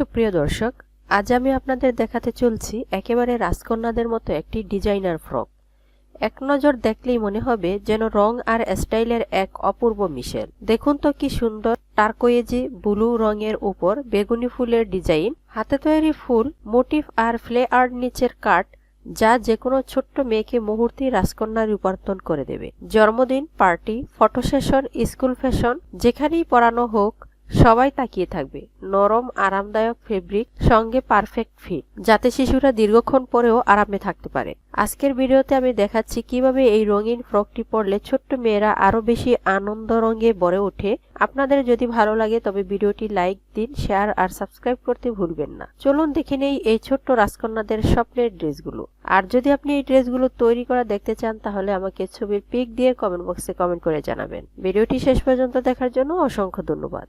সুপ্রিয় দর্শক, আজ আমি আপনাদের দেখাতে চলছি একেবারে রাজকন্যাদের মতো একটি ডিজাইনার ফ্রক। এক নজর দেখলেই মনে হবে যেন রং আর স্টাইলের এক অপূর্ব মিশেল। দেখুন তো কি সুন্দর টার্কোয়েজি ব্লু রঙের উপর বেগুনি ফুলের ডিজাইন। হাতে তৈরি ফুল মোটিভ আর ফ্লে আর্ট নিচের কাট, যা যে কোনো ছোট্ট মেয়েকে মুহূর্তেই রাজকন্যা রূপান্তর করে দেবে। জন্মদিন, party, photo session, school fashion যেখানেই পরানো হোক, সবাই তাকিয়ে থাকবে। নরম, আরামদায়ক ফেব্রিক সঙ্গে পারফেক্ট ফিট যাতে শিশুরা দীর্ঘক্ষণ পরেও আরামে থাকতে পারে। আজকের ভিডিওতে আমি দেখাচ্ছি কীভাবে এই রঙিন ফ্রকটি পরলে ছোট্ট মেয়েরা আরও বেশি আনন্দ রঙে ভরে ওঠে। আপনাদের যদি ভালো লাগে, তবে ভিডিওটি লাইক দিন শেয়ার আর সাবস্ক্রাইব করতে ভুলবেন না। চলুন দেখে নেই এই ছোট্ট রাজকন্যাদের স্বপ্নের ড্রেসগুলো। আর যদি আপনি এই ড্রেসগুলো তৈরি করা দেখতে চান, তাহলে আমাকে ছবির পিক দিয়ে কমেন্ট বক্সে কমেন্ট করে জানাবেন। ভিডিওটি শেষ পর্যন্ত দেখার জন্য অসংখ্য ধন্যবাদ।